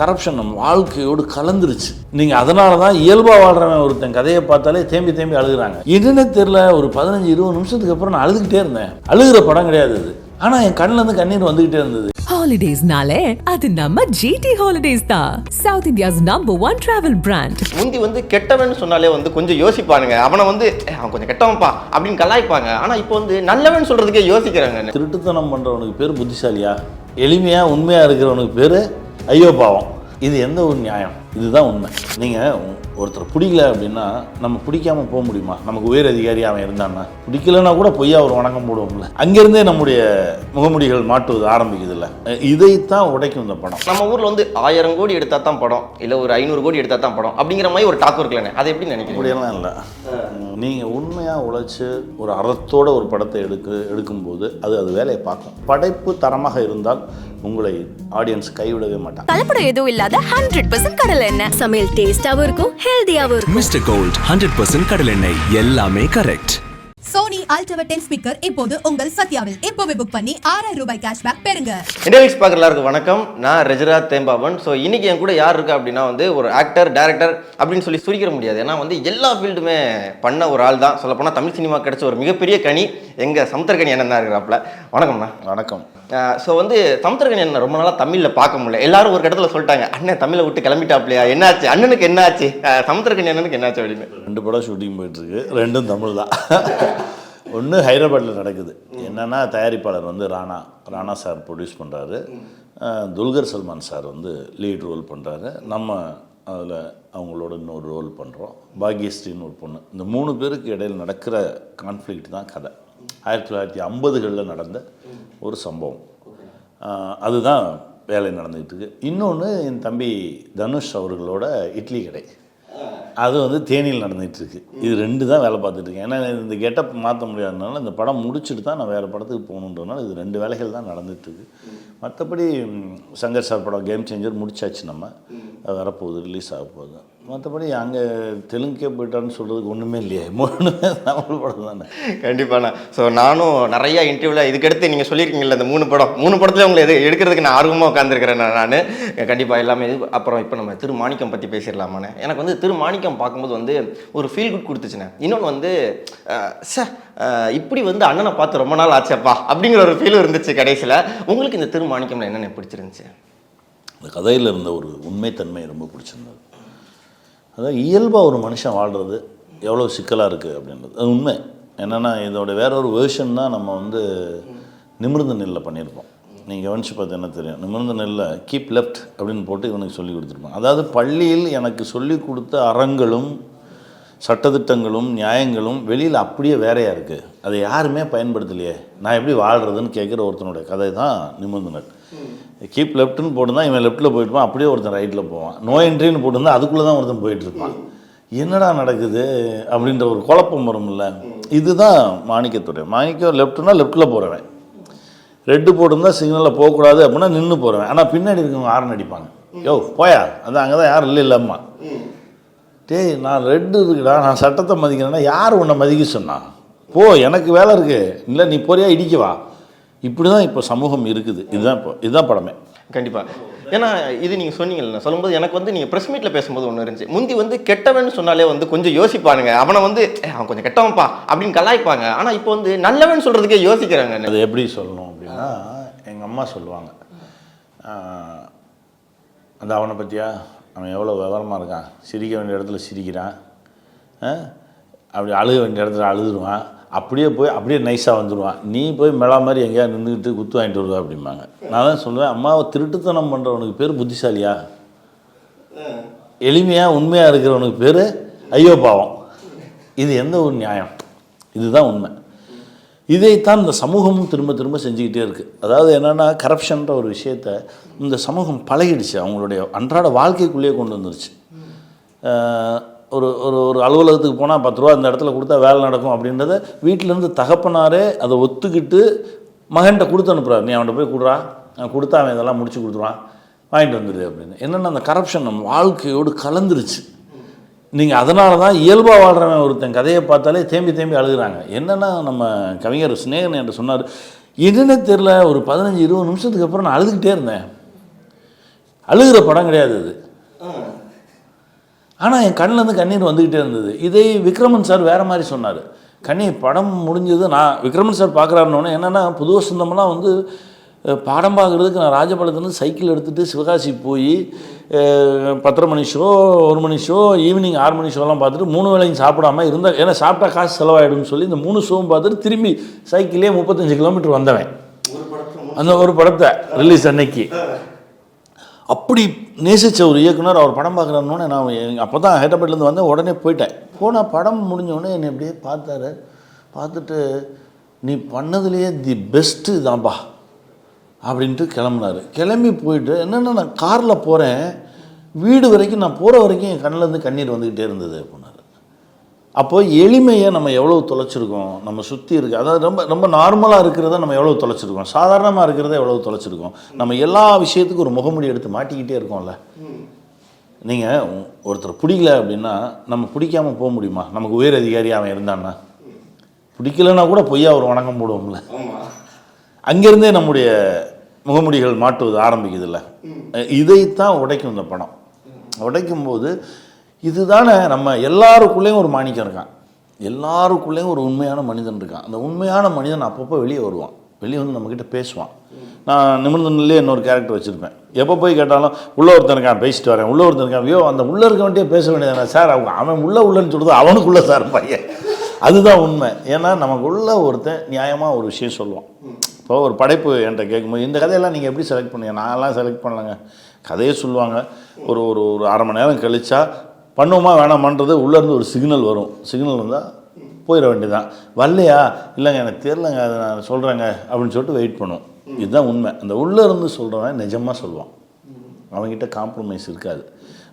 Corruption நம்ம வாழ்க்கையோடு கலந்துருச்சு. நீங்கள் அதனால தான் இயல்பாக வாழ்கிறவன் ஒருத்தன் கதையை பார்த்தாலே தேம்பி தேம்பி அழுகுறாங்க. என்னன்னே தெரில ஒரு பதினஞ்சு இருபது நிமிஷத்துக்கு அப்புறம் நான் அழுதுகிட்டே இருந்தேன். அழுகிற படம் கிடையாது அது ஆனால் என் கண்ணுல இருந்து கண்ணீர் வந்துகிட்டே இருந்தது. ஹாலிடேஸ்னாலே அது நம்ம ஜிடி ஹாலிடேஸ் தான். South India's number one travel brand முந்தி வந்து கெட்டவன் சொன்னாலே வந்து கொஞ்சம் யோசிப்பானுங்க. அவனை வந்து "ஏய், அவன் கொஞ்சம் கெட்டவன்ப்பா அப்படின்னு கலாய்ப்பாங்க. ஆனா இப்போ வந்து நல்லவன் சொல்றதுக்கே யோசிக்கிறாங்க திருட்டுத்தனம் பண்ணுறவனுக்கு பேர் புத்திசாலியா? எளிமையாக உண்மையாக இருக்கிறவனுக்கு பேர் ஐயோ பாவம். இது எந்த ஒரு நியாயம்? இதுதான் உண்மை. நீங்கள் ஒருத்தர் பிடிக்கல அப்படின்னா நம்ம பிடிக்காம போக முடியுமா? நமக்கு உயர் அதிகாரி அவன் இருந்தான்னா? பிடிக்கலன்னா கூட பொய்யா ஒரு வணக்கம் போடுவோம்ல. அங்கேருந்தே நம்முடைய முகமுடிகள் மாட்டுவது ஆரம்பிக்குதுல்ல. இதைத்தான் உடைக்கும் இந்த படம். நம்ம ஊர்ல வந்து ஆயிரம் கோடி எடுத்தா தான் படம் இல்ல ஒரு ஐநூறு கோடி எடுத்தா தான் படம் அப்படிங்கிற மாதிரி ஒரு டாக் இருக்குல்லண்ணே அதை எப்படி நினைக்கிறீங்க? அப்படியெல்லாம் இல்லை. நீங்கள் உண்மையாக உழைச்சி ஒரு அறத்தோட ஒரு படத்தை எடுக்க எடுக்கும்போது அது அது வேலையை பார்க்கும். படைப்பு தரமாக இருந்தால் உங்களை ஆடியன்ஸ் கைவிடவே மாட்டாங்க. கலப்படம் எதுவும் இல்லாத ஹண்ட்ரட் பர்சன்ட் கடலை எண்ணெய். சமையல் டேஸ்டாவும் இருக்கும் ஹெல்தியாவும் இருக்கும். மிஸ்டர் கோல்ட் ஹண்ட்ரட் பர்சன்ட் கடலெண்ணெய் எல்லாமே correct Sony ultra ten speaker இப்போது உங்கள் சத்யாவில். இப்போவே புக் பண்ணி ஆறாயிரம் ரூபாய் கேஷ்பேக் பெறுங்க. இண்டெலிக்ஸ் பார்க்குற எல்லாருக்கும் வணக்கம். நான் ரெஜரா தேம்பாவன் ஸோ இன்னைக்கு என் கூட யார் இருக்கா அப்படின்னா வந்து ஒரு ஆக்டர் டேரக்டர் அப்படின்னு சொல்லி சுருக்கிற முடியாது. ஏன்னா வந்து எல்லா ஃபீல்டுமே பண்ண ஒரு ஆள் தான். சொல்லப்போனால் தமிழ் சினிமா கிடைச்ச ஒரு மிகப்பெரிய கனி எங்கள் சமுத்திரகனி அண்ணன் தான் இருக்கிறாப்புல. வணக்கம்ண்ணா. வணக்கம். ஸோ வந்து சமுத்திரகன் என்ன ரொம்ப நாளாக தமிழில் பார்க்க முடியல. எல்லாரும் ஒரு இடத்துல சொல்லிட்டாங்க அண்ணன் தமிழை விட்டு கிளம்பிட்டாப்லையா? என்னாச்சு? அண்ணனுக்கு என்னாச்சு? சமுத்திரகன் அண்ணனுக்கு என்னாச்சு? அப்படின்னு. ரெண்டு படம் ஷூட்டிங் போயிட்டுருக்கு. ரெண்டும் தமிழ் தான். ஒன்று ஹைதராபாத்தில் நடக்குது. என்னென்னா தயாரிப்பாளர் வந்து ராணா. ராணா சார் ப்ரொடியூஸ் பண்ணுறாரு துல்கர் சல்மான் சார் வந்து லீட் ரோல் பண்ணுறாரு நம்ம அதில் அவங்களோட இன்னொரு ரோல் பண்ணுறோம் பாக்யஸ்ரீன்னு ஒரு பொண்ணு. இந்த மூணு பேருக்கு இடையில் நடக்கிற கான்ஃப்ளிக்ட் தான் கதை. ஆயிரத்தி தொள்ளாயிரத்தி ஐம்பதுகளில் நடந்த ஒரு சம்பவம். அதுதான் வேலை நடந்துகிட்டு இருக்கு இன்னொன்று என் தம்பி தனுஷ் அவர்களோட இட்லி கடை. அது வந்து தேனியில் நடந்துகிட்ருக்கு. இது ரெண்டு தான் வேலை பார்த்துட்ருக்கேன். ஏன்னா இந்த கெட்டப் மாற்ற முடியாதனால இந்த படம் முடிச்சுட்டு தான் நான் வேறு படத்துக்கு போகணுன்றதுனால இது ரெண்டு வேலைகள் தான் நடந்துகிட்ருக்கு. மற்றபடி சங்கர் சார் படம் கேம் சேஞ்சர் முடிச்சாச்சு நம்ம. அது வரப்போகுது ரிலீஸ் ஆக போகுது மற்றபடி அங்கே தெலுங்குக்கே போயிட்டான்னு சொல்கிறதுக்கு ஒன்றுமே இல்லையே. மூணுமே தமிழ் படம் தானே. கண்டிப்பாண்ணா. ஸோ நானும் நிறைய இன்டர்வியூவில் இதுக்கடுத்து நீங்கள் சொல்லியிருக்கீங்கல்ல இந்த மூணு படம். மூணு படத்துல உங்களை எது எடுக்கிறதுக்கு நான் ஆர்வமாக உட்காந்துருக்கிறேன் நான். கண்டிப்பாக எல்லாமே இது. அப்புறம் இப்போ நம்ம திரு மாணிக்கம் பற்றி பேசிடலாமாண்ணே. எனக்கு வந்து திரு மாணிக்கம் பார்க்கும்போது வந்து ஒரு ஃபீல் குட் கொடுத்துச்சுண்ணே. இன்னொன்று வந்து சே இப்படி வந்து அண்ணனை பார்த்து ரொம்ப நாள் ஆச்சப்பா அப்படிங்கிற ஒரு ஃபீல் இருந்துச்சு கடைசியில். உங்களுக்கு இந்த திரு மாணிக்கம்ல என்னென்ன பிடிச்சிருந்துச்சு? இந்த கதையில் இருந்த ஒரு உண்மைத்தன்மை ரொம்ப பிடிச்சிருந்தது. அதான் இயல்பாக ஒரு மனுஷன் வாழ்கிறது எவ்வளோ சிக்கலாக இருக்குது அப்படின்றது. அது உண்மை. என்னென்னா இதோட வேற ஒரு வேர்ஷன் தான் நம்ம வந்து நிமிர்ந்த நெல்லில் பண்ணியிருப்போம். நீங்கள் கவனிச்சு பார்த்து என்ன தெரியும்? நிமிர்ந்த நெல்லில் கீப் லெஃப்ட் அப்படின்னு போட்டு இவனுக்கு சொல்லி கொடுத்துருப்பான். அதாவது பள்ளியில் எனக்கு சொல்லி கொடுத்த அறங்களும் சட்டத்திட்டங்களும் நியாயங்களும் வெளியில் அப்படியே வேறையாக இருக்குது அதை யாருமே பயன்படுத்தலையே. நான் எப்படி வாழ்கிறதுன்னு கேட்குற ஒருத்தனுடைய கதை தான் நிமிர்ந்த நெல். கீப் லெஃப்ட்னு போட்டுருந்தா இவன் லெஃப்ட்டில் போயிட்டுப்பான் அப்படியே ஒருத்தன் ரைட்டில் போவான். நோ என்ட்ரின்னு போட்டிருந்தா அதுக்குள்ளே தான் ஒருத்தன் போயிட்டுருப்பான். என்னடா நடக்குது அப்படின்ற ஒரு குழப்பம் வரும்ல. இதுதான் மாணிக்கத்துடைய மாணிக்கம் லெஃப்ட்னா லெஃப்ட்டில் போகிறவன் ரெட்டு போட்டிருந்தா சிக்னலில் போகக்கூடாது அப்படின்னா நின்று போகிறவன் ஆனால் பின்னாடி இருக்கவங்க ஆரன் அடிப்பாங்க. யோ போயா? அது அங்கே தான் யாரும் இல்லை இல்லைம்மா டேய் நான் ரெட்டு இருக்குடா நான் சட்டத்தை மதிக்கிறேன்னா யார் உன்னை மதிக்க சொன்னான் போ எனக்கு வேலை இருக்குது இல்லை நீ போறியா? இடிக்கவா? இப்படி தான் இப்போ சமூகம் இருக்குது. இதுதான் இப்போ இதுதான் படமே. கண்டிப்பாக ஏன்னா இது நீங்கள் சொன்னீங்கல்ல சொல்லும்போது எனக்கு வந்து நீங்கள் ப்ரெஸ் மீட்டில் பேசும்போது ஒன்று இருந்துச்சு. முந்தி வந்து கெட்டவன் சொன்னாலே வந்து கொஞ்சம் யோசிப்பானுங்க. அவனை வந்து "ஏய், அவன் கொஞ்சம் கெட்டவன்ப்பா அப்படின்னு கலாய்ப்பாங்க. ஆனால் இப்போ வந்து நல்லவன் சொல்கிறதுக்கே யோசிக்கிறாங்க அது எப்படி சொல்லணும் அப்படின்னா எங்கள் அம்மா சொல்லுவாங்க. அந்த அவனை பற்றியா அவன் எவ்வளோ விவரமாக இருக்கான்? சிரிக்க வேண்டிய இடத்துல சிரிக்கிறான். அப்படி அழுக வேண்டிய இடத்துல அழுதுருவான். அப்படியே போய் அப்படியே நைஸாக வந்துடுவான் நீ போய் மெலா மாதிரி எங்கேயா நின்றுக்கிட்டு குத்து வாங்கிட்டு வருவா அப்படிம்பாங்க. நான் தான் சொல்லுவேன் அம்மாவை திருட்டுத்தனம் பண்ணுறவனுக்கு பேர் புத்திசாலியா? எளிமையாக உண்மையாக இருக்கிறவனுக்கு பேர் ஐயோ பாவம். இது எந்த ஒரு நியாயம்? இதுதான் உண்மை. இதைத்தான் இந்த சமூகமும் திரும்ப திரும்ப செஞ்சுக்கிட்டே இருக்குது அதாவது என்னென்னா கரப்ஷன்ற ஒரு விஷயத்த இந்த சமூகம் பழகிடுச்சு. அவங்களுடைய அன்றாட வாழ்க்கைக்குள்ளேயே கொண்டு வந்துருச்சு. ஒரு ஒரு ஒரு அலுவலகத்துக்கு போனால் பத்து ரூபா இந்த இடத்துல கொடுத்தா வேலை நடக்கும் அப்படின்றத வீட்டிலேருந்து தகப்பனாரே அதை ஒத்துக்கிட்டு மகன்கிட்ட கொடுத்து அனுப்புகிறார் நீ அவன்கிட்ட போய் கொடுறா. அவன் கொடுத்தா அவன் இதெல்லாம் முடிச்சு கொடுத்துருவான். வாங்கிட்டு வந்துடு அப்படின்னு. என்னென்னா அந்த கரப்ஷன் நம்ம வாழ்க்கையோடு கலந்துருச்சு. நீங்கள் அதனால தான் இயல்பாக வாழ்கிறவன் ஒருத்தன் கதையை பார்த்தாலே தேம்பி தேம்பி அழுகுறாங்க. என்னென்னா நம்ம கவிஞர் சிநேகன் என்கிட்ட சொன்னார் என்னன்னே தெரில ஒரு பதினஞ்சு இருபது நிமிஷத்துக்கு அப்புறம் நான் அழுதுகிட்டே இருந்தேன். அழுகிற படம் கிடையாது அது ஆனால் என் கண்ணிலேருந்து கண்ணீர் வந்துக்கிட்டே இருந்தது. இதை விக்ரமன் சார் வேறு மாதிரி சொன்னார். கண்ணீர் படம் முடிஞ்சது நான் விக்ரமன் சார் பார்க்குறாருன்னொன்னே என்னென்னா புது வசந்தம்லாம் வந்து படம் பார்க்குறதுக்கு நான் ராஜபாளையத்துலேருந்து சைக்கிள் எடுத்துகிட்டு சிவகாசி போய் பத்தரை மணி ஷோ ஒரு மணி ஷோ ஈவினிங் ஆறு மணி ஷோலாம் பார்த்துட்டு மூணு வேளையும் சாப்பிடாம இருந்தால் ஏன்னா சாப்பிட்டா காசு செலவாயிடும்னு சொல்லி இந்த மூணு ஷோவும் பார்த்துட்டு திரும்பி சைக்கிளே முப்பத்தஞ்சு கிலோமீட்டர் வந்தவன். அந்த ஒரு படத்தை ரிலீஸ் அன்னைக்கு. அப்படி நேசித்த ஒரு இயக்குனர் அவர் படம் பார்க்குறாருன்னொன்னே நான் அப்போ தான் ஹைதராபாத்லேருந்து வந்தேன் உடனே போயிட்டேன். போனால் படம் முடிஞ்சோடனே என்னை அப்படியே பார்த்தாரு. பார்த்துட்டு நீ பண்ணதுலேயே தி பெஸ்ட்டு தான்ப்பா அப்படின்ட்டு கிளம்புனாரு. கிளம்பி போயிட்டு என்னென்னா நான் காரில் போகிறேன் வீடு வரைக்கும் நான் போகிற வரைக்கும் என் கண்ணிலேருந்து கண்ணீர் வந்துக்கிட்டே இருந்தது அப்படின்னாரு அப்போ எளிமையை நம்ம எவ்வளோ தொலைச்சிருக்கோம்? நம்ம சுற்றி இருக்கு அதாவது ரொம்ப ரொம்ப நார்மலாக இருக்கிறத நம்ம எவ்வளோ தொலைச்சிருக்கோம்? சாதாரணமாக இருக்கிறத எவ்வளோ தொலைச்சிருக்கோம்? நம்ம எல்லா விஷயத்துக்கும் ஒரு முகமுடி எடுத்து மாட்டிக்கிட்டே இருக்கோம்ல. நீங்கள் ஒருத்தர் பிடிக்கல அப்படின்னா நம்ம பிடிக்காம போக முடியுமா? நமக்கு உயர் அதிகாரி அவன் இருந்தான்னா? பிடிக்கலன்னா கூட பொய்யா ஒரு வணக்கம் போடுவோம்ல. அங்கேருந்தே நம்முடைய முகமுடிகள் மாட்டுவது ஆரம்பிக்குதுல்ல. இதைத்தான் உடைக்கும் இந்த படம். உடைக்கும் போது இதுதானே நம்ம எல்லாருக்குள்ளேயும் ஒரு மாணிக்கம் இருக்கான். எல்லாருக்குள்ளேயும் ஒரு உண்மையான மனிதன் இருக்கான். அந்த உண்மையான மனிதன் அப்பப்போ வெளியே வருவான். வெளியே வந்து நம்மக்கிட்ட பேசுவான். நான் நிமிர்ந்தனிலே இன்னொரு கேரக்டர் வச்சுருப்பேன். எப்போ போய் கேட்டாலும் உள்ள ஒருத்தனுக்கான் பேசிட்டு வரேன். உள்ள ஒருத்தனுக்கான் ஐயோ அந்த உள்ள இருக்க வேண்டிய பேச வேண்டியதானே சார் அவங்க அவன் உள்ள உள்ளன்னு சொல்கிறது அவனுக்குள்ள சார் பையன். அதுதான் உண்மை. ஏன்னா நமக்குள்ள ஒருத்தன் நியாயமாக ஒரு விஷயம் சொல்லுவான். இப்போ ஒரு படைப்பு என்கிட்ட கேட்கும்போது இந்த கதையெல்லாம் நீங்கள் எப்படி செலக்ட் பண்ணுங்க? நான்லாம் செலக்ட் பண்ணலங்க. கதையை சொல்லுவாங்க. ஒரு ஒரு ஒரு அரை மணி நேரம் கழிச்சா பண்ணுவோமா வேணாமான்றது உள்ளேருந்து ஒரு சிக்னல் வரும். சிக்னல் வந்தால் போயிட வேண்டியதான் வரலையா? இல்லைங்க எனக்கு தெரிலங்க அதை நான் சொல்கிறேங்க அப்படின்னு சொல்லிட்டு வெயிட் பண்ணுவோம் இதுதான் உண்மை. அந்த உள்ளே இருந்து சொல்கிறவன் நிஜமாக சொல்லுவான். அவன்கிட்ட காம்ப்ரமைஸ் இருக்காது.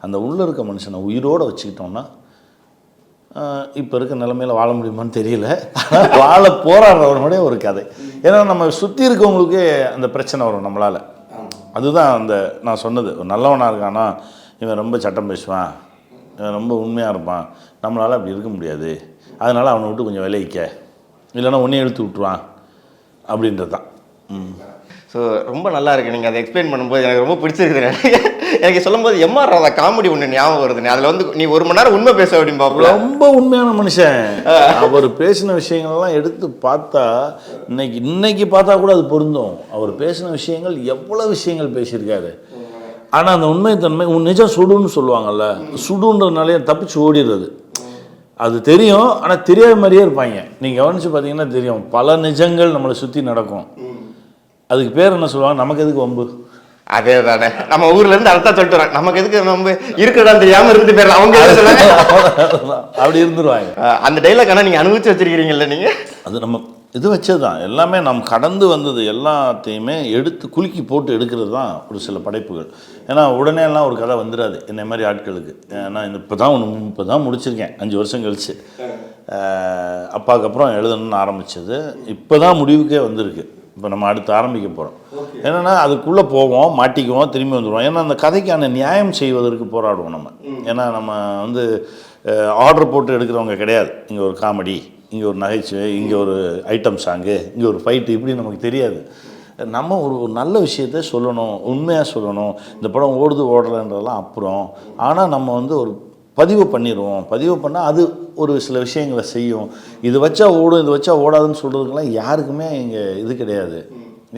அந்த உள்ளே இருக்க மனுஷனை உயிரோடு வச்சுக்கிட்டோம்னா இப்போ இருக்க நிலமையில வாழ முடியுமான்னு தெரியல. வாழ போராடுறவனுடைய ஒரு கதை. ஏன்னா நம்ம சுற்றி இருக்கவங்களுக்கே அந்த பிரச்சனை வரும் நம்மளால். அதுதான் அந்த நான் சொன்னது. ஒரு நல்லவனாக இருக்கானா இவன் ரொம்ப சட்டம் பேசுவான். ரொம்ப உண்மையாக இருப்பான். நம்மளால் அப்படி இருக்க முடியாது. அதனால் அவனை விட்டு கொஞ்சம் விளைவிக்க இல்லைன்னா உன்னையும் இழுத்து விட்டுருவான். அப்படின்றது தான். ம். ஸோ ரொம்ப நல்லா இருக்கு. நீங்கள் அதை எக்ஸ்பிளைன் பண்ணும்போது எனக்கு ரொம்ப பிடிச்சிருக்குது. எனக்கு சொல்லும்போது எம்ஆர் ராதா காமெடி ஒன்று ஞாபகம் வருதுண்ணே. அதில் வந்து நீ ஒரு மணி நேரம் உண்மை பேச அப்படிம்பாப்புல ரொம்ப உண்மையான மனுஷன். அவர் பேசின விஷயங்கள்லாம் எடுத்து பார்த்தா இன்னைக்கு இன்னைக்கு பார்த்தா கூட அது பொருந்தும். அவர் பேசின விஷயங்கள் எவ்வளவு விஷயங்கள் பேசியிருக்காரு. ஆனால் அந்த உண்மைத்தன்மை உன் நிஜம் சுடுன்னு சொல்லுவாங்கல்ல சுடுன்றதுனாலே தப்பிச்சு ஓடிடுறது. அது தெரியும் ஆனால் தெரியாத மாதிரியே இருப்பாங்க. நீங்கள் கவனித்து பார்த்தீங்கன்னா தெரியும் பல நிஜங்கள் நம்மளை சுற்றி நடக்கும். அதுக்கு பேர் என்ன சொல்லுவாங்க? நமக்கு எதுக்கு வம்பு? அதே தானே நம்ம ஊர்ல இருந்து அடுத்தா சொல்லிட்டு. நமக்கு எதுக்கு நம்ம இருக்கிறதா தெரியாம இருந்து போயிடலாம் அவங்க. அப்படி இருந்துருவாங்க. அந்த டைலாக் ஆனால் நீங்கள் அனுபவிச்சு வச்சிருக்கிறீங்கல்ல நீங்கள் அது நம்ம இது வச்சது தான் எல்லாமே நம் கடந்து வந்தது எல்லாத்தையுமே எடுத்து குலுக்கி போட்டு எடுக்கிறது தான் ஒரு சில படைப்புகள். ஏன்னா உடனே எல்லாம் ஒரு கதை வந்துடாது என்னை மாதிரி ஆட்களுக்கு. ஏன்னா இந்த இப்போ தான் ஒன்று இப்போ தான் முடிச்சிருக்கேன். அஞ்சு வருஷம் கழிச்சு. அஹ் அப்பாவுக்கு அப்புறம் எழுதணும்னு ஆரம்பித்தது இப்போ தான் முடிவுக்கே வந்திருக்கு. இப்போ நம்ம அடுத்து ஆரம்பிக்க போகிறோம் என்னென்னா அதுக்குள்ளே போவோம் மாட்டிக்குவோம் திரும்பி வந்துடுவோம் ஏன்னா அந்த கதைக்கான நியாயம் செய்வதற்கு போராடுவோம் நம்ம. ஏன்னா நம்ம வந்து ஆர்டர் போட்டு எடுக்கிறவங்க கிடையாது. இங்கே ஒரு காமெடி. இங்கே ஒரு நகைச்சுவை இங்கே ஒரு ஐட்டம் சாங்கு இங்கே ஒரு ஃபைட்டு இப்படி நமக்கு தெரியாது. நம்ம ஒரு ஒரு நல்ல விஷயத்த சொல்லணும் உண்மையாக சொல்லணும். இந்த படம் ஓடுது ஓடலைன்றதெல்லாம் அப்புறம். ஆனால் நம்ம வந்து ஒரு பதிவு பண்ணிடுவோம். பதிவு பண்ணால் அது ஒரு சில விஷயங்களை செய்யும். இது வச்சா ஓடும் இது வச்சா ஓடாதுன்னு சொல்கிறதுக்கெல்லாம் யாருக்குமே இங்கே இது கிடையாது.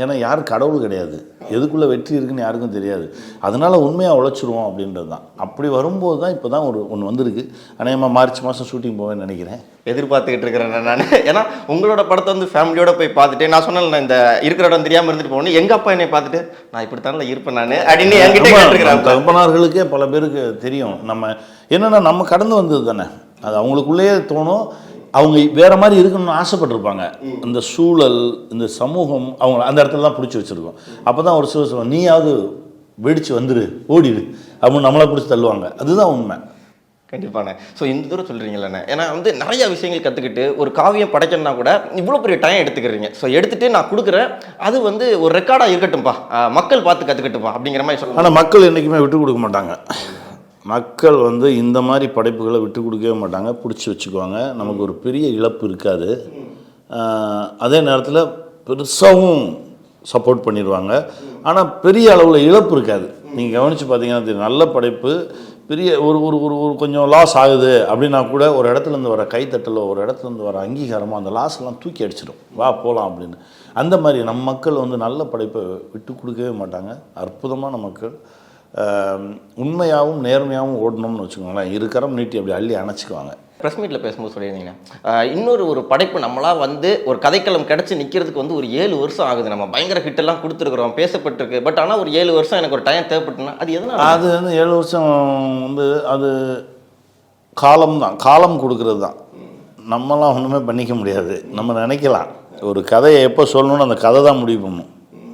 ஏன்னா யாரும் கடவுள் கிடையாது. எதுக்குள்ளே வெற்றி இருக்குன்னு யாருக்கும் தெரியாது. அதனால உண்மையாக உழைச்சிருவோம் அப்படின்றது தான். அப்படி வரும்போது தான் இப்போ தான் ஒரு ஒன்று வந்திருக்கு. அநேகமாக மார்ச் மாதம் ஷூட்டிங் போவேன்னு நினைக்கிறேன். எதிர்பார்த்துக்கிட்டு இருக்கிறேன் நான் ஏன்னா உங்களோட படத்தை வந்து ஃபேமிலியோட போய் பார்த்துட்டு நான் சொன்னேன் இந்த இருக்கிற இடம் தெரியாமல் இருந்துட்டு போகணும் எங்க அப்பா என்னை பார்த்துட்டு நான் இப்படித்தானே இருப்பேன் நான் அப்படின்னு என்கிட்ட நம்ம தகப்பனார்களுக்கே பல பேருக்கு தெரியும். நம்ம என்னன்னா நம்ம கடந்து வந்தது தானே. அது அவங்களுக்குள்ளேயே தோணும். அவங்க வேற மாதிரி இருக்கணும்னு ஆசைப்பட்டிருப்பாங்க. இந்த சூழல் இந்த சமூகம் அவங்க அந்த இடத்துல தான் பிடிச்சி வச்சிருக்கோம். அப்போ தான் ஒரு சில சொல்லுவாங்க நீயாவது வெடிச்சு வந்துரு ஓடிடு அப்படின்னு நம்மளை பிடிச்சி தள்ளுவாங்க. அதுதான் உண்மை. கண்டிப்பாண்ணே ஸோ இந்த தூரம் சொல்கிறீங்களண்ணே ஏன்னா வந்து நிறைய விஷயங்கள் கற்றுக்கிட்டு ஒரு காவியம் படைக்கணும்னா கூட இவ்வளோ பெரிய டைம் எடுத்துக்கிறீங்க. ஸோ எடுத்துட்டு நான் கொடுக்குறேன். அது வந்து ஒரு ரெக்கார்டாக இருக்கட்டும்ப்பா மக்கள் பார்த்து கற்றுக்கட்டும்ப்பா அப்படிங்கிற மாதிரி சொல்லுவாங்க ஆனால் மக்கள் என்றைக்குமே விட்டு கொடுக்க மாட்டாங்க. மக்கள் வந்து இந்த மாதிரி படைப்புகளை விட்டு கொடுக்கவே மாட்டாங்க. பிடிச்சி வச்சுக்குவாங்க. நமக்கு ஒரு பெரிய இழப்பு இருக்காது. அதே நேரத்தில் பெருசாகவும் சப்போர்ட் பண்ணிடுவாங்க. ஆனால் பெரிய அளவில் இழப்பு இருக்காது. நீங்கள் கவனித்து பார்த்தீங்கன்னா தெரியும். நல்ல படைப்பு. பெரிய ஒரு ஒரு ஒரு ஒரு கொஞ்சம் லாஸ் ஆகுது அப்படின்னா கூட ஒரு இடத்துலேருந்து வர கைத்தட்டலோ ஒரு இடத்துலேருந்து வர அங்கீகாரமோ அந்த லாஸ் எல்லாம் தூக்கி அடிச்சிடும். வா போகலாம் அப்படின்னு. அந்த மாதிரி நம்ம மக்கள் வந்து நல்ல படைப்பை விட்டு கொடுக்கவே மாட்டாங்க. அற்புதமான மக்கள். உண்மையாகவும் நேர்மையாகவும் ஓடணும்னு வச்சுக்கோங்களேன். இரு கரம் நீட்டி அப்படி அள்ளி அணைச்சிக்குவாங்க. ப்ரெஸ் மீட்டில் பேசும்போது சொல்லியிருந்தீங்க. ஆஹ் இன்னொரு ஒரு படைப்பு நம்மளா வந்து ஒரு கதைக்களம் கிடச்சி நிற்கிறதுக்கு வந்து ஒரு ஏழு வருஷம் ஆகுது. நம்ம பயங்கர ஹிட் எல்லாம் கொடுத்துருக்குறோம் பேசப்பட்டிருக்கு. பட் ஆனால் ஒரு ஏழு வருஷம் எனக்கு ஒரு டைம் தேவைப்பட்டுனா அது எதனால? அது வந்து ஏழு வருஷம் வந்து அது காலம் தான். காலம் கொடுக்கறது தான். நம்மலாம் ஒன்றுமே பண்ணிக்க முடியாது. நம்ம நினைக்கலாம். ஒரு கதையை எப்போ சொல்லணும்னு அந்த கதை தான் முடிவு பண்ணும்.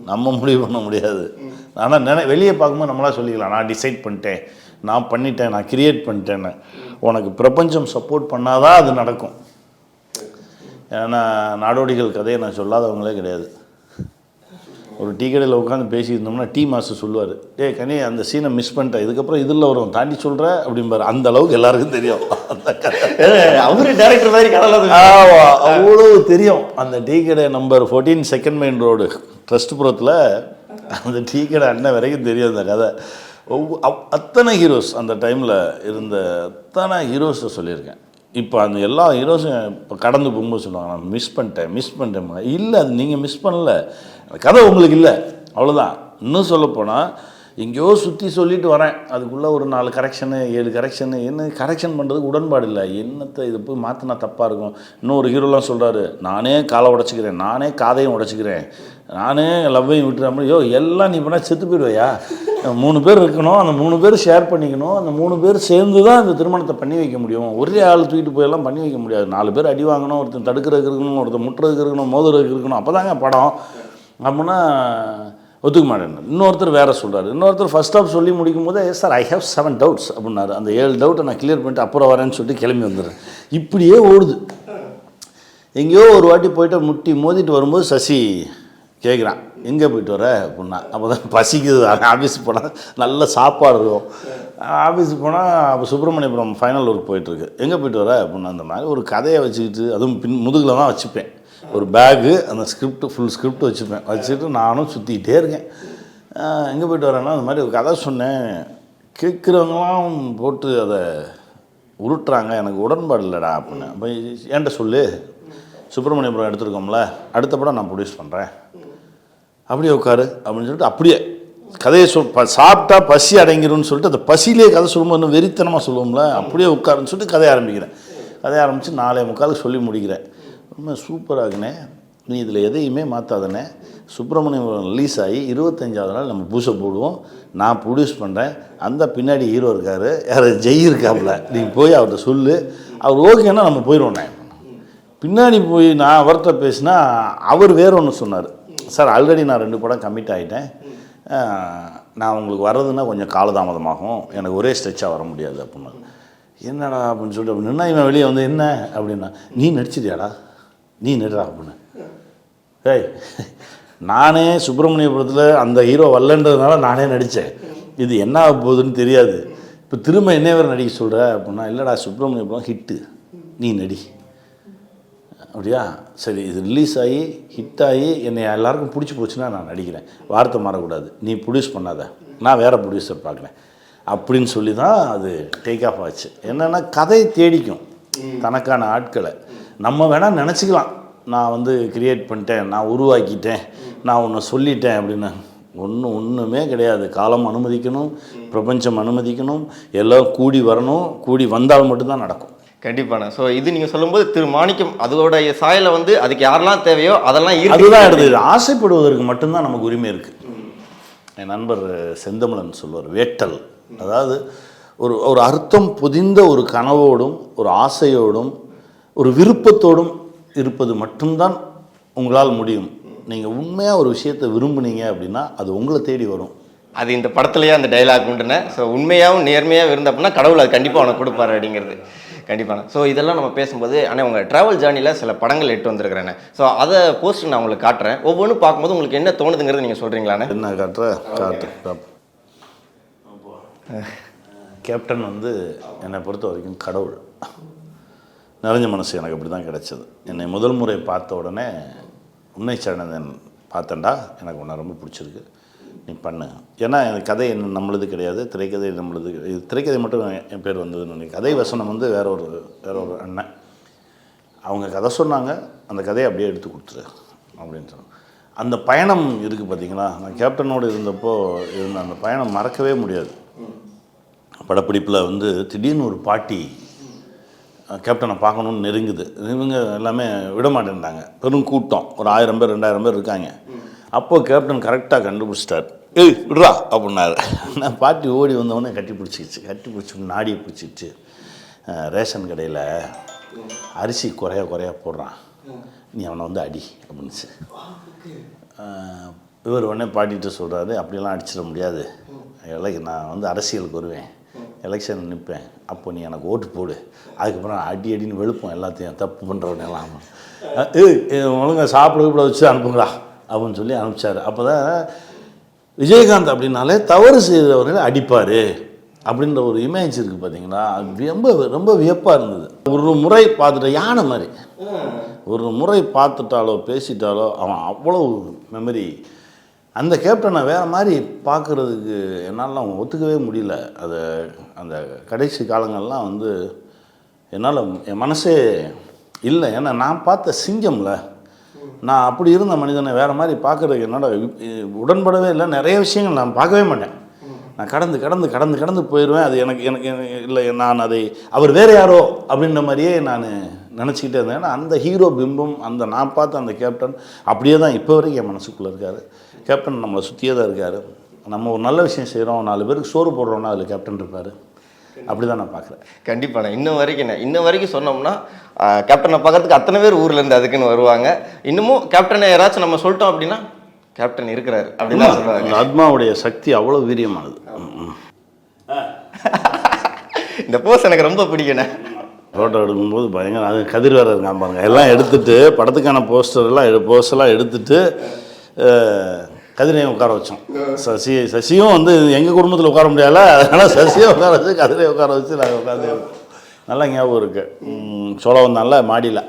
நம்ம முடிவு பண்ண முடியாது. ஆனால் நினை வெளியே பார்க்கும்போது நம்மளா சொல்லிக்கலாம் நான் டிசைட் பண்ணிட்டேன் நான் பண்ணிட்டேன் நான் கிரியேட் பண்ணிட்டேன்னு. உனக்கு பிரபஞ்சம் சப்போர்ட் பண்ணாதான் அது நடக்கும். ஏன்னா நாடோடிகள் கதையை நான் சொல்லாதவங்களே கிடையாது. ஒரு டீ கடையில் உட்காந்து பேசியிருந்தோம்னா டீ மாஸ்டர் சொல்லுவார் டேய் கனி அந்த சீனை மிஸ் பண்ணிட்டேன். இதுக்கப்புறம் இதில் வரும். தாண்டி சொல்கிற அப்படிம்பாரு. அந்த அளவுக்கு எல்லாருக்கும் தெரியும். அவரு டேரக்டர் மாதிரி கடலை ஆமா, அவ்வளோ தெரியும். அந்த டீ கடை number fourteen second main road ட்ரஸ்ட்புரத்தில் அந்த டீ கடை அண்ணன் வரைக்கும் தெரியும் அந்த கதை. ஒவ்வொ அத்தனை ஹீரோஸ் அந்த டைமில் இருந்த அத்தனை ஹீரோஸை சொல்லியிருக்கேன். இப்போ அந்த எல்லா ஹீரோஸும் இப்போ கடந்து போகும்போது சொல்லுவாங்க நான் மிஸ் பண்ணிட்டேன் மிஸ் பண்ணிட்டேன் இல்லை அது நீங்கள் மிஸ் பண்ணல. அந்த கதை உங்களுக்கு இல்லை. அவ்வளோதான் இன்னும் சொல்லப்போனால் எங்கேயோ சுற்றி சொல்லிட்டு வரேன். அதுக்குள்ளே ஒரு நாலு கரெக்ஷனு ஏழு கரெக்ஷனு என்ன கரெக்ஷன் பண்ணுறதுக்கு உடன்பாடு இல்லை. என்னத்தை இதை போய் மாற்றினா தப்பாக இருக்கும். இன்னும் ஒரு ஹீரோலாம் சொல்கிறாரு நானே காலை உடச்சிக்கிறேன் நானே காதையும் உடச்சிக்கிறேன். நானே லவ்வையும் விட்டுறாமல் யோ எல்லாம் நீ பண்ணால் செத்து போயிடுவையா? மூணு பேர் இருக்கணும் அந்த மூணு பேர் ஷேர் பண்ணிக்கணும் அந்த மூணு பேர் சேர்ந்து தான் இந்த திருமணத்தை பண்ணி வைக்க முடியும். ஒரே ஆள் தூக்கிட்டு போயெல்லாம் பண்ணி வைக்க முடியாது. நாலு பேர் அடி வாங்கணும் ஒருத்தன் தடுக்கிறதுக்கு இருக்கணும் ஒருத்தன் முட்டுறதுக்கு இருக்கணும் மோதுறதுக்கு இருக்கணும். அப்போ தாங்க படம். அப்படின்னா ஒத்துக்க மாட்டேன். இன்னொருத்தர் வேறு சொல்கிறார் இன்னொருத்தர் ஃபர்ஸ்ட் ஆஃப் சொல்லி முடிக்கும் போதே sir I have seven doubts அப்படின்னாரு. அந்த ஏழு டவுட்டை நான் கிளியர் பண்ணிட்டு அப்புறம் வரேன்னு சொல்லிட்டு கிளம்பி வந்துடுறேன். இப்படியே ஓடுது. எங்கேயோ ஒரு வாட்டி போயிட்டு முட்டி மோதிட்டு வரும்போது சசி கேட்குறான் எங்கே போயிட்டு வர? அப்படின்னா அப்போ தான் பசிக்குது. ஆஃபீஸுக்கு போனால் நல்ல சாப்பாடு இருக்கும். ஆஃபீஸுக்கு போனால் அப்போ சுப்பிரமணியபுரம் ஃபைனல் ஒர்க் போயிட்டுருக்கு. எங்கே போயிட்டு வர? அப்படின்னா அந்த மாதிரி ஒரு கதையை வச்சுக்கிட்டு அதுவும் பின் முதுகில் தான் வச்சுப்பேன். ஒரு பேகு அந்த ஸ்கிரிப்ட் ஃபுல் ஸ்கிரிப்ட் வச்சுப்பேன். வச்சுட்டு நானும் சுற்றிக்கிட்டே இருக்கேன். எங்கே போயிட்டு வரேன்னா அந்த மாதிரி ஒரு கதை சொன்னேன். கேட்குறவங்களாம் போட்டு அதை உருட்டுறாங்க. எனக்கு உடன்பாடு இல்லைடா அப்படின்னு. அப்போ என்கிட்ட சொல்லு. சுப்பிரமணியபுரம் எடுத்துருக்கோம்ல. அடுத்த படம் நான் ப்ரொடியூஸ் பண்ணுறேன் அப்படியே உட்காரு அப்படின்னு சொல்லிட்டு அப்படியே கதையை சொல் ப சாப்பிட்டா பசி அடங்கிரும்னு சொல்லிட்டு அந்த பசியிலே கதை சொல்லும்போது இன்னும் வெறித்தனமாக சொல்லுவோம்ல அப்படியே உட்காருன்னு சொல்லிட்டு கதையை ஆரம்பிக்கிறேன். கதையை ஆரம்பித்து நாலே முக்காலுக்கு சொல்லி முடிக்கிறேன். ரொம்ப சூப்பராகுனே நீ இதில் எதையுமே மாற்றாதனே சுப்பிரமணியம் ரிலீஸ் ஆகி இருபத்தஞ்சாவது நாள் நம்ம பூசை போடுவோம். நான் ப்ரொடியூஸ் பண்ணுறேன் அந்த பின்னாடி ஹீரோ இருக்கார். யார்? ஜெய் இருக்காப்புல. நீ போய் அவர்கிட்ட சொல்லு. அவர் ஓகேன்னா நம்ம போயிடுவோண்ணே பின்னாடி போய் நான் அவர்கிட்ட பேசினா அவர் வேற ஒன்று சொன்னார். சார் ஆல்ரெடி நான் ரெண்டு படம் கமிட் ஆகிட்டேன் நான் உங்களுக்கு வர்றதுன்னா கொஞ்சம் காலதாமதமாகும். எனக்கு ஒரே ஸ்ட்ரெச்சாக வர முடியாது அப்படின்னா. என்னடா அப்படின்னு சொல்லிட்டு அப்படி நின்னா இவன் வெளியே வந்து என்ன அப்படின்னா நீ நடிச்சிட்டியாடா? நீ நடுறா அப்படின்னு. ஏய் நானே சுப்பிரமணியபுரத்தில் அந்த ஹீரோ வரலன்றதுனால நானே நடித்தேன் இது என்ன ஆக போகுதுன்னு தெரியாது. இப்போ திரும்ப என்ன வேறு நடிக்க சொல்கிற அப்படின்னா இல்லைடா சுப்பிரமணியபுரம் ஹிட்டு நீ நடி. அப்படியா? சரி இது ரிலீஸ் ஆகி ஹிட் ஆகி என்னை எல்லாருக்கும் பிடிச்சி போச்சுன்னா நான் நடிக்கிறேன். வார்த்தை மாறக்கூடாது. நீ ப்ரொடியூஸ் பண்ணாத. நான் வேறு ப்ரொடியூசர் பார்க்குறேன். அப்படின்னு சொல்லி தான் அது டேக் ஆஃப் ஆச்சு. என்னென்னா கதை தேடிக்கும். தனக்கான ஆட்களை. நம்ம வேணால் நினச்சிக்கலாம். நான் வந்து கிரியேட் பண்ணிட்டேன் நான் உருவாக்கிட்டேன் நான் ஒன்று சொல்லிட்டேன் அப்படின்னு. ஒன்றும் ஒன்றுமே கிடையாது. காலம் அனுமதிக்கணும் பிரபஞ்சம் அனுமதிக்கணும் எல்லாம் கூடி வரணும் கூடி வந்தால் மட்டும்தான் நடக்கும். கண்டிப்பாண்ணா. ஸோ இது நீங்கள் சொல்லும்போது திரு மாணிக்கம் அதோடைய சாயலை வந்து அதுக்கு யாரெல்லாம் தேவையோ அதெல்லாம் அதுதான் எடுத்து ஆசைப்படுவதற்கு மட்டும்தான் நமக்கு உரிமை இருக்கு. என் நண்பர் செந்தமிழன் சொல்வார் வேட்டல். அதாவது ஒரு ஒரு அர்த்தம் பொதிந்த ஒரு கனவோடும் ஒரு ஆசையோடும் ஒரு விருப்பத்தோடும் இருப்பது மட்டும்தான் உங்களால் முடியும். நீங்கள் உண்மையாக ஒரு விஷயத்தை விரும்புனீங்க அப்படின்னா அது உங்களை தேடி வரும். அது இந்த படத்துலயே அந்த டைலாக் உண்டுன ஸோ உண்மையாகவும் நேர்மையாக இருந்த அப்படின்னா கடவுள் அது கண்டிப்பாக உனக்கு கொடுப்பாரு அப்படிங்கிறது. கண்டிப்பாக ஸோ இதெல்லாம் நம்ம பேசும்போது ஆனால் உங்கள் ட்ராவல் ஜேர்னியில் சில படங்கள் எட்டு வந்திருக்கிறேன் ஸோ அதை போஸ்ட் நான் உங்களுக்கு காட்டுறேன். ஒவ்வொன்றும் பார்க்கும்போது உங்களுக்கு என்ன தோணுதுங்கிறது நீங்கள் சொல்கிறீங்களாண்ணே என்ன காட்டுற? காட்டு காட்டு. கேப்டன் வந்து என்னை பொறுத்த வரைக்கும் கடவுள். நிறைஞ்ச மனசு எனக்கு அப்படி தான் கிடைச்சது. என்னை முதல் முறை பார்த்த உடனே உன்னை சரணன் பார்த்தேன்டா. எனக்கு உன்னை ரொம்ப பிடிச்சிருக்கு. நீ பண்ணு. ஏன்னா கதை என்ன நம்மளுது கிடையாது திரைக்கதை நம்மளுது இது திரைக்கதை மட்டும் என் பேர் வந்ததுன்னு நினைக்கிறேன். கதை வசனம் வந்து வேற ஒரு வேற ஒரு அண்ணன். அவங்க கதை சொன்னாங்க அந்த கதையை அப்படியே எடுத்து கொடுத்துரு அப்படின்னு சொன்னாங்க. அந்த பயணம் இருக்குது பார்த்தீங்களா நான் கேப்டனோடு இருந்தப்போ இருந்த அந்த பயணம் மறக்கவே முடியாது. படப்பிடிப்பில் வந்து திடீர்னு ஒரு பாட்டி கேப்டனை பார்க்கணுன்னு நெருங்குது. இவங்க எல்லாமே விட மாட்டேன்ட்டாங்க பெரும் கூட்டம். ஒரு ஆயிரம் பேர் ரெண்டாயிரம் பேர் இருக்காங்க. அப்போ கேப்டன் கரெக்டாக கண்டுபிடிச்சிட்டார். ஏய் விட்றா அப்படின்னாரு. நான் பாட்டி ஓடி வந்தவொடனே கட்டி பிடிச்சிக்கிச்சு கட்டி பிடிச்சி நாடியை பிடிச்சிக்கிச்சு ரேஷன் கடையில் அரிசி குறைய குறைய போடுறான். நீ அவனை வந்து அடி அப்படின்னுச்சு. இவர் உடனே பாட்டிகிட்ட சொல்கிறாரு அப்படிலாம் அடிச்சிட முடியாது. எலக் நான் வந்து அரசியலுக்கு வருவேன். எலெக்ஷன் நிற்பேன் அப்போ நீ எனக்கு ஓட்டு போடு. அதுக்கப்புறம் அடி அடின்னு வெளுப்போம். எல்லாத்தையும் தப்பு பண்ணுறவனெல்லாம் ஏய் ஒழுங்காக சாப்பிட கூட வச்சு அனுப்புங்களா அப்படின்னு சொல்லி அனுப்பிச்சார். அப்போ தான் விஜயகாந்த் அப்படின்னாலே தவறு செய்தவர்களை அடிப்பார் அப்படின்ற ஒரு இமேஜ் இருக்குது பார்த்தீங்களா ரொம்ப ரொம்ப வியப்பாக இருந்தது. ஒரு முறை பார்த்துட்ட யானை மாதிரி. ஒரு முறை பார்த்துட்டாலோ பேசிட்டாலோ அவன் அவ்வளோ மெமரி அந்த கேப்டனை வேறு மாதிரி பார்க்குறதுக்கு என்னால் அவன் ஒத்துக்கவே முடியல. அதை அந்த கடைசி காலங்கள்லாம் வந்து என்னால் என் மனசே இல்லை. ஏன்னா நான் பார்த்த சிங்கம்ல நான் அப்படி இருந்த மனிதனை வேறு மாதிரி பார்க்குறதுக்கு என்னோட உடன்படவே இல்லை. நிறைய விஷயங்கள் நான் பார்க்கவே மாட்டேன். நான் கடந்து கடந்து கடந்து கடந்து போயிடுவேன் அது எனக்கு எனக்கு இல்லை. நான் அதை அவர் வேறு யாரோ அப்படின்ற மாதிரியே நான் நினச்சிக்கிட்டே இருந்தேன். ஏன்னா அந்த ஹீரோ பிம்பம் அந்த நான் பார்த்த அந்த கேப்டன் அப்படியே தான் இப்போ வரைக்கும் என் மனசுக்குள்ளே இருக்கார். கேப்டன் நம்மளை சுற்றியே தான் இருக்கார். நம்ம ஒரு நல்ல விஷயம் செய்கிறோம் நாலு பேருக்கு சோறு போடுறோன்னா அதில் கேப்டன் இருப்பார். அப்படி தான் நான் பார்க்குறேன். கண்டிப்பாண்ணே இன்ன வரைக்கும் என்ன இன்ன வரைக்கும் சொன்னோம்னா கேப்டனை பார்க்கறதுக்கு அத்தனை பேர் ஊர்ல இருந்து அதுக்குன்னு வருவாங்க. இன்னமும் கேப்டனை யாராச்சும் நம்ம சொல்லிட்டோம் அப்படின்னா கேப்டன் இருக்கிறாரு அப்படின்னு அந்த ஆத்மாவுடைய சக்தி அவ்வளோ வீரியமானது. இந்த போஸ் எனக்கு ரொம்ப பிடிக்கண்ணே ஃபோட்டோ எடுக்கும்போது பயங்கர அது கதிர் வேறு இருக்கான் பாருங்க. எல்லாம் எடுத்துட்டு படத்துக்கான போஸ்டர் எல்லாம் போஸ்டெல்லாம் எடுத்துட்டு கதிரையும் உட்கார வச்சோம். சசி சசியும் வந்து எங்கள் குடும்பத்தில் உட்கார முடியல? அதனால் சசியை உட்கார வச்சு கதிரையை உட்கார வச்சு நாங்கள் உட்காந்து நல்லா ஞாபகம் இருக்குது சோழ வந்தால மாடியில்.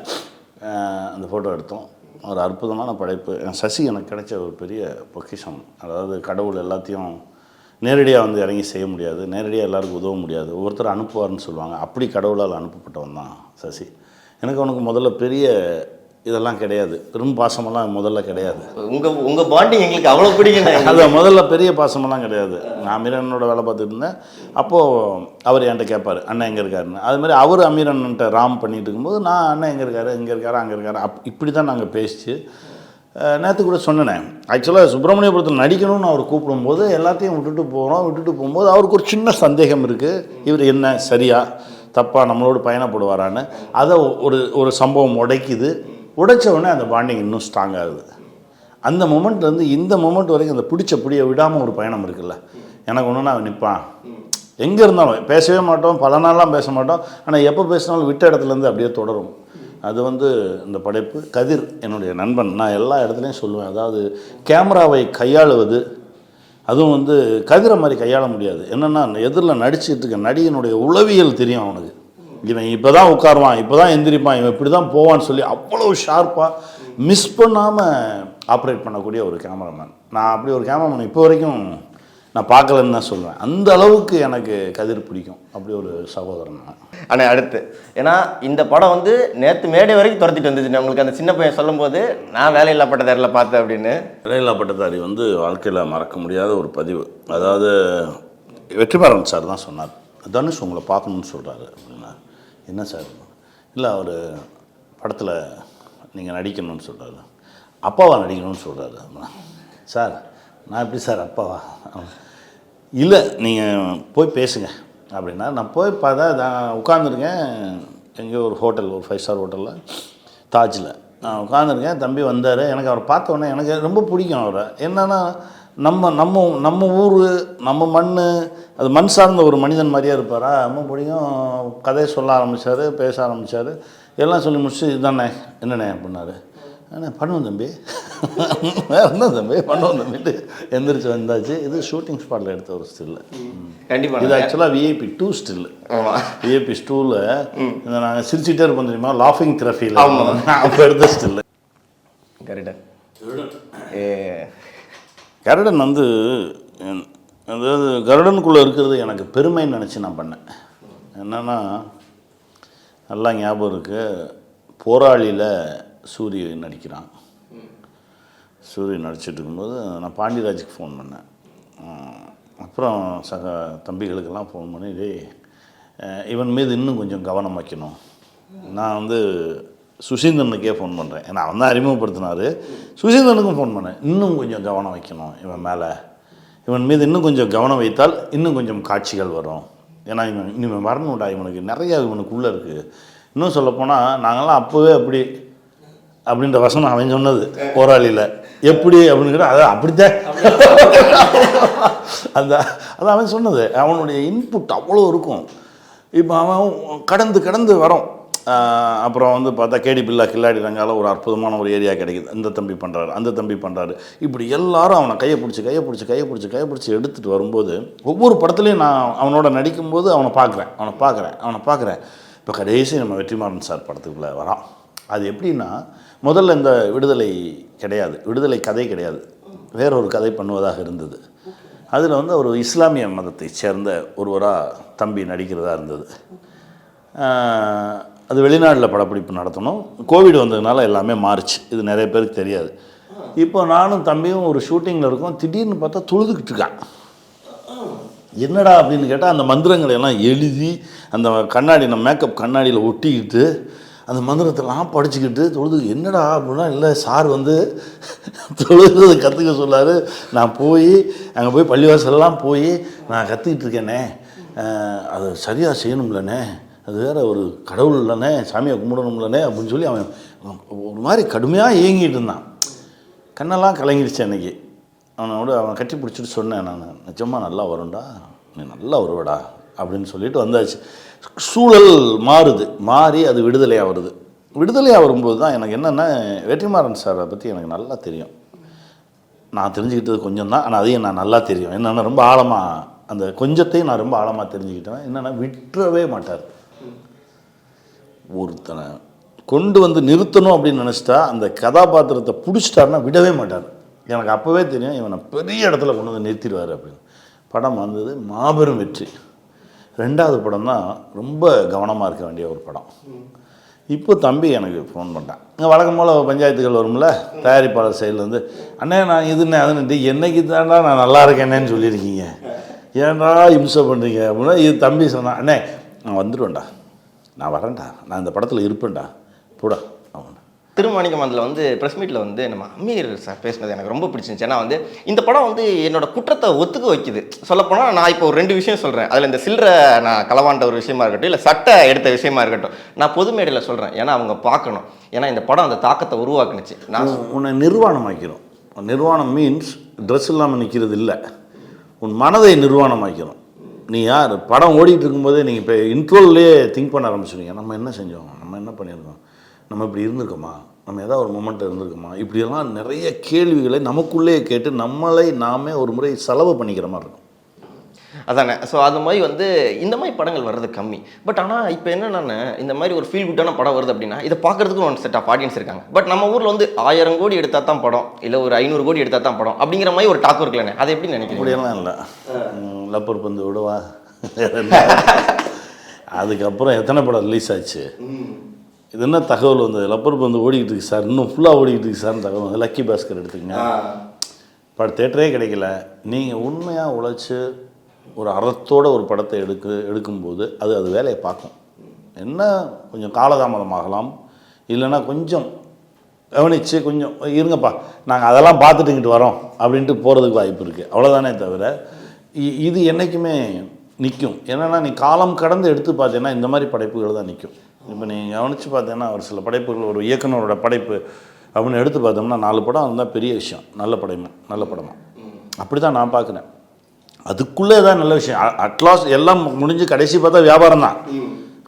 அந்த ஃபோட்டோ எடுத்தோம். ஒரு அற்புதமான படைப்பு. சசி எனக்கு கிடைச்ச ஒரு பெரிய பொக்கிஷம். அதாவது கடவுள் எல்லாத்தையும் நேரடியாக வந்து இறங்கி செய்ய முடியாது. நேரடியாக எல்லாருக்கும் உதவ முடியாது. ஒவ்வொருத்தர் அனுப்புவார்னு சொல்லுவாங்க. அப்படி கடவுளால் அனுப்பப்பட்டவன் தான் சசி. எனக்கு அவனுக்கு முதல்ல பெரிய இதெல்லாம் கிடையாது. பெரும் பாசமெல்லாம் முதல்ல கிடையாது. உங்க உங்க பாண்டிங் எங்களுக்கு அவ்வளவு பிடிக்கண்ணே அது முதல்ல பெரிய பாசமெல்லாம் கிடையாது. நான் அமீரனோட வேலை பார்த்துட்டு இருந்தேன். அப்போது அவர் என்கிட்ட கேட்பார் அண்ணன் எங்கே இருக்காருன்னு. அது மாதிரி அவர் அமீரன்ட்ட ராம் பண்ணிட்டு இருக்கும்போது நான் அண்ணன் எங்கே இருக்காரு? இங்கே இருக்காரு? அங்கே இருக்காரு? அப் இப்படி தான் நாங்கள் பேசிச்சு நேற்று கூட சொன்னேன். ஆக்சுவலாக சுப்பிரமணியபுரத்தில் நடிக்கணும்னு அவர் கூப்பிடும்போது எல்லாத்தையும் விட்டுட்டு போகிறோம் விட்டுட்டு போகும்போது அவருக்கு ஒரு சின்ன சந்தேகம் இருக்குது இவர் என்ன சரியா? தப்பா நம்மளோடு பயணப்படுவாரான்னு. அதை ஒரு ஒரு சம்பவம் உடைக்குது. உடைச்ச உடனே அந்த பாண்டிங் இன்னும் ஸ்ட்ராங் ஆகுது அந்த மூமெண்ட்லேருந்து இந்த மூமெண்ட் வரைக்கும் அந்த பிடிச்ச பிடிய விடாமல் ஒரு பயணம் இருக்குல்ல. எனக்கு ஒன்றுனா அவன் நிற்பான் எங்கே இருந்தாலும் பேசவே மாட்டோம் பல நாள்லாம் பேச மாட்டோம் ஆனால் எப்போ பேசினாலும் விட்ட இடத்துலேருந்து அப்படியே தொடரும். அது வந்து இந்த படைப்பு. கதிர் என்னுடைய நண்பன் நான் எல்லா இடத்துலையும் சொல்லுவேன். அதாவது கேமராவை கையாளுவது அதுவும் வந்து கதிரை மாதிரி கையாள முடியாது. என்னென்னா எதிரில் நடிச்சிட்டு இருக்க நடிகனுடைய உளவியல் தெரியும் அவனுக்கு. இவன் இப்போ தான் உட்காருவான் இப்போ தான் எந்திரிப்பான் இவன் இப்படி தான் போவான்னு சொல்லி அவ்வளோ ஷார்ப்பாக மிஸ் பண்ணாமல் ஆப்ரேட் பண்ணக்கூடிய ஒரு கேமராமேன் நான் அப்படி ஒரு கேமராமேன் இப்போ வரைக்கும் நான் பார்க்கலன்னு தான் சொல்லுவேன் அந்த அளவுக்கு எனக்கு கதிர் பிடிக்கும். அப்படி ஒரு சகோதரன் நான். அண்ணே அடுத்து. ஏன்னா இந்த படம் வந்து நேற்று மேடை வரைக்கும் துரத்திட்டு வந்துச்சு. உங்களுக்கு அந்த சின்ன பையன் சொல்லும்போது நான் வேலையில்லா பட்டதாரில் பார்த்தேன் அப்படின்னு. இடையிலா பட்டதாரி வந்து வாழ்க்கையில் மறக்க முடியாத ஒரு பதிவு. அதாவது வெற்றிமாறன் சார் தான் சொன்னார். தனுஷ் உங்களை பார்க்கணும்னு சொல்கிறாரு என்ன சார்? இல்லை அவர் படத்தில் நீங்கள் நடிக்கணும்னு சொல்கிறாரு அப்பாவா நடிக்கணும்னு சொல்கிறாரு சார் நான் எப்படி சார் அப்பாவா? இல்லை நீங்கள் போய் பேசுங்க அப்படின்னா நான் போய் பார்த்தா நான் உட்காந்துருக்கேன் எங்கேயோ ஒரு ஹோட்டல் ஒரு ஃபைவ் ஸ்டார் ஹோட்டலில் தாஜில். நான் உட்காந்துருக்கேன் தம்பி வந்தார். எனக்கு அவரை பார்த்தோன்னே எனக்கு ரொம்ப பிடிக்கும் அவரை. என்னென்னா நம்ம நம்ம நம்ம ஊர் நம்ம மண் அது மண் சார்ந்த ஒரு மனிதன் மாதிரியே இருப்பாரா? ரொம்ப பிடிக்கும். கதையை சொல்ல ஆரம்பித்தார் பேச ஆரம்பித்தார் எல்லாம் சொல்லி முடிச்சு இதுதானே என்னண்ணே? அப்படின்னாரு. அண்ணே பண்ணுவோம் தம்பி. என்ன தம்பி பண்ணுவோம் தம்பிட்டு எந்திரிச்சு வந்தாச்சு. இது ஷூட்டிங் ஸ்பாட்டில் எடுத்த ஒரு ஸ்டில்லு கண்டிப்பா. இது ஆக்சுவலாக விஐபி டூ ஸ்டில்லு ஆமா. விஐபி ஸ்டூவில் இந்த நாங்கள் சிரிச்சுட்டே இருப்போம் தெரியுமா? லாஃபிங் தெரப்பியில் அப்போ எடுத்த ஸ்டில்லு கரெக்டா ஏ. கருடன் வந்து அதாவது கருடனுக்குள்ளே இருக்கிறது எனக்கு பெருமைன்னு நினச்சி நான் பண்ணேன். என்னென்னா நல்லா ஞாபகம் இருக்கு. போராளியில் சூரிய நடிக்கிறான். சூரியன் நடிச்சிட்டு இருக்கும்போது நான் பாண்டியராஜுக்கு ஃபோன் பண்ணேன். அப்புறம் சக தம்பிகளுக்கெல்லாம் ஃபோன் பண்ணி டேய் இவன் மீது இன்னும் கொஞ்சம் கவனம் வைக்கணும். நான் வந்து சுசீந்திரனுக்கே ஃபோன் பண்ணுறேன் ஏன்னா அவன் தான் அறிமுகப்படுத்தினார். சுசீந்திரனுக்கும் ஃபோன் பண்ணேன். இன்னும் கொஞ்சம் கவனம் வைக்கணும் இவன் மேலே. இவன் மீது இன்னும் கொஞ்சம் கவனம் வைத்தால் இன்னும் கொஞ்சம் காட்சிகள் வரும். ஏன்னா இவன் இனிமேல் வரணும்டா இவனுக்கு நிறையா இவனுக்குள்ளே இருக்குது இன்னும் சொல்லப்போனால் நாங்கள்லாம் அப்போவே அப்படி அப்படின்ற வசனம் அவன் சொன்னது போராளியில். எப்படி அப்படின்னு கேட்டால் அது அப்படித்தான். அந்த அது அவன் சொன்னது. அவனுடைய இன்புட் அவ்வளோ இருக்கும். இப்போ அவன் கடந்து கடந்து வரோம். அப்புறம் வந்து பார்த்தா கேடி பில்லா கில்லாடி ரங்கால ஒரு அற்புதமான ஒரு ஏரியா கிடைக்குது. இந்த தம்பி பண்ணுறாரு அந்த தம்பி பண்ணுறாரு இப்படி எல்லாரும் அவனை கையை பிடிச்சி கையை பிடிச்சி கையை பிடிச்சி கையை பிடிச்சி எடுத்துகிட்டு வரும்போது ஒவ்வொரு படத்துலையும் நான் அவனோட நடிக்கும்போது அவனை பார்க்குறேன் அவனை பார்க்குறேன் அவனை பார்க்குறேன். இப்போ கடைசி நம்ம வெற்றிமாறன் சார் படத்துக்குள்ளே வரான். அது எப்படின்னா முதல்ல இந்த விடுதலை கிடையாது. விடுதலை கதை கிடையாது. வேற ஒரு கதை பண்ணுவதாக இருந்தது. அதில் வந்து ஒரு இஸ்லாமிய மதத்தை சேர்ந்த ஒருவராக தம்பி நடிக்கிறதா இருந்தது. அது வெளிநாட்டில் படப்பிடிப்பு நடத்தணும். கோவிட் வந்ததுனால எல்லாமே மாறுச்சு. இது நிறைய பேருக்கு தெரியாது. இப்போ நானும் தம்பியும் ஒரு ஷூட்டிங்கில் இருக்கோம். திடீர்னு பார்த்தா தொழுதுகிட்டு இருக்கான். என்னடா அப்படின்னு கேட்டால் அந்த மந்திரங்களை எல்லாம் எழுதி அந்த கண்ணாடி நம்ம மேக்கப் கண்ணாடியில் ஒட்டிக்கிட்டு அந்த மந்திரத்தெல்லாம் படிச்சுக்கிட்டு தொழுது என்னடா அப்படின்னா இல்லை சார் வந்து தொழுகிறது கற்றுக்க சொல்லாரு. நான் போய் அங்கே போய் பள்ளிவாசலெல்லாம் போய் நான் கற்றுக்கிட்டு இருக்கேனே அதை அது சரியாக செய்யணும்லண்ணே. அது வேற ஒரு கடவுள் இல்லைண்ணே. சாமியை கும்பிடணும்லண்ணே அப்படின்னு சொல்லி அவன் ஒரு மாதிரி கடுமையாக இயங்கிட்டு இருந்தான். கண்ணெல்லாம் கலங்கிடுச்சு அன்னைக்கு. அவனோட அவன் கட்டி பிடிச்சிட்டு சொன்னேன் நான் நிஜமாக நல்லா வரும்டா. நீ நல்லா வருவடா அப்படின்னு சொல்லிட்டு வந்தாச்சு. சூழல் மாறுது. மாறி அது விடுதலையாக வருது விடுதலையாக வரும்போது தான் எனக்கு என்னென்னா வெற்றிமாறன் சாரை பற்றி எனக்கு நல்லா தெரியும். நான் தெரிஞ்சுக்கிட்டது கொஞ்சம் தான். ஆனால் அதையும் நான் நல்லா தெரியும். என்னென்னா ரொம்ப ஆழமாக அந்த கொஞ்சத்தையும் நான் ரொம்ப ஆழமாக தெரிஞ்சுக்கிட்டேன். என்னென்னா விட்டுறவே மாட்டார். ஒருத்தனை கொண்டு வந்து நிறுத்தணும் அப்படின்னு நினச்சிட்டா அந்த கதாபாத்திரத்தை பிடிச்சிட்டாருன்னா விடவே மாட்டார். எனக்கு அப்போவே தெரியும் இவனை பெரிய இடத்துல கொண்டு வந்து நிறுத்திடுவார் அப்படின்னு. படம் வந்தது மாபெரும் வெற்றி. ரெண்டாவது படம் தான் ரொம்ப கவனமாக இருக்க வேண்டிய ஒரு படம். இப்போ தம்பி எனக்கு ஃபோன் பண்ணிட்டான் இங்கே வழக்கம் போல் பஞ்சாயத்துகள் வரும்ல? தயாரிப்பாளர் சைட்லேருந்து அண்ணே நான் இதுண்ணே அதுன்னு என்னைக்கு தாண்டா நான் நல்லா இருக்கேனேன்னு சொல்லியிருக்கீங்க. ஏன்டா இம்சை பண்ணுறீங்க அப்படின்னா இது தம்பி சொன்னான் அண்ணே நான் வந்துடுவேன்டா நான் வரேன்டா. நான் இந்த படத்தில் இருப்பேன்டா. போடா. அவன் திருமாணிக்கம் அதில் வந்து ப்ரெஸ் மீட்டில் வந்து நம்ம அமீர் சார் பேசினது எனக்கு ரொம்ப பிடிச்சிருந்துச்சு. ஏன்னா வந்து இந்த படம் வந்து என்னோட குற்றத்தை ஒத்துக்க வைக்குது. சொல்லப்போனால் நான் இப்போ ஒரு ரெண்டு விஷயம் சொல்கிறேன் அதில் இந்த சில்லற நான் களவாண்ட ஒரு விஷயமா இருக்கட்டும் இல்லை சட்டை எடுத்த விஷயமா இருக்கட்டும் நான் பொது மேடையில் சொல்கிறேன் ஏன்னா அவங்க பார்க்கணும். ஏன்னா இந்த படம் அந்த தாக்கத்தை உருவாக்குனுச்சு. நான் உன்- உன்னை நிர்வாணமாக்கிறோம். நிர்வாணம் மீன்ஸ் ட்ரெஸ் இல்லாமல் நிற்கிறது இல்லை. உன் மனதை நிர்வாணமாக்கிறோம். நீ யார்? படம் ஓடிட்டு இருக்கும்போதே நீங்கள் இப்போ இன்ட்ரோல்லே திங்க் பண்ண ஆரம்பிச்சிடுவீங்க நம்ம என்ன செஞ்சோம்? நம்ம என்ன பண்ணியிருக்கோம் நம்ம இப்படி இருந்திருக்கோமா? நம்ம ஏதாவது ஒரு மூமெண்ட் இருந்திருக்கோமா? இப்படியெல்லாம் நிறைய கேள்விகளை நமக்குள்ளே கேட்டு நம்மளை நாமே ஒரு முறை செலவு பண்ணிக்கிற மாதிரி இருக்கும். அதானே? ஸோ அது மாதிரி வந்து இந்த மாதிரி படங்கள் வர்றது கம்மி. பட் ஆனால் இப்போ என்னென்னா இந்த மாதிரி ஒரு ஃபீல் குட்டான படம் வருது அப்படின்னா இதை பார்க்கறதுக்கு ஒன் செட் ஆஃப் ஆடியன்ஸ் இருக்காங்க. பட் நம்ம ஊரில் வந்து ஆயிரம் கோடி எடுத்தா தான் படம் இல்லை ஒரு ஐநூறு கோடி எடுத்தா தான் படம் அப்படிங்கிற மாதிரி ஒரு டாக் இருக்குல்லண்ணே. அதை எப்படி நினைக்கிறீங்க? அப்படியெல்லாம் இல்லை. லப்பர் பந்து விடவா. அதுக்கப்புறம் எத்தனை படம் ரிலீஸ் ஆச்சு? இது என்ன தகவல் வந்தது? லப்பர் பந்து ஓடிக்கிட்டு இருக்கு சார். இன்னும் ஃபுல்லாக ஓடிக்கிட்டு இருக்கு சார்னு தகவல் வந்து லக்கி பாஸ்கர் எடுத்துக்கங்க. படம் தேட்டரே கிடைக்கல. நீங்கள் உண்மையாக உழைச்சி ஒரு அறத்தோட ஒரு படத்தை எடுக்க எடுக்கும்போது அது அது வேலையை பார்க்கும். என்ன? கொஞ்சம் காலதாமதமாகலாம் இல்லைன்னா கொஞ்சம் கவனித்து கொஞ்சம் இருங்கப்பா நாங்கள் அதெல்லாம் பார்த்துட்டு இங்கிட்டு வரோம் அப்படின்ட்டு போகிறதுக்கு வாய்ப்பு இருக்குது அவ்வளோதானே தவிர இ- இது என்றைக்குமே நிற்கும் என்னென்னா நீ காலம் கடந்து எடுத்து பார்த்தீங்கன்னா இந்த மாதிரி படைப்புகள் தான் நிற்கும் இப்போ நீங்கள் கவனித்து பார்த்தீங்கன்னா ஒரு சில படைப்புகள் ஒரு இயக்குனரோட படைப்பு அப்படின்னு எடுத்து பார்த்தோம்னா நாலு படம் இருந்தால் பெரிய விஷயம். நல்ல படமா நல்ல படமா. அப்படி தான் நான் பார்க்குறேன். அதுக்குள்ளே தான் நல்ல விஷயம். அட்லாஸ்ட் எல்லாம் முடிஞ்சு கடைசி பார்த்தா வியாபாரம் தான்.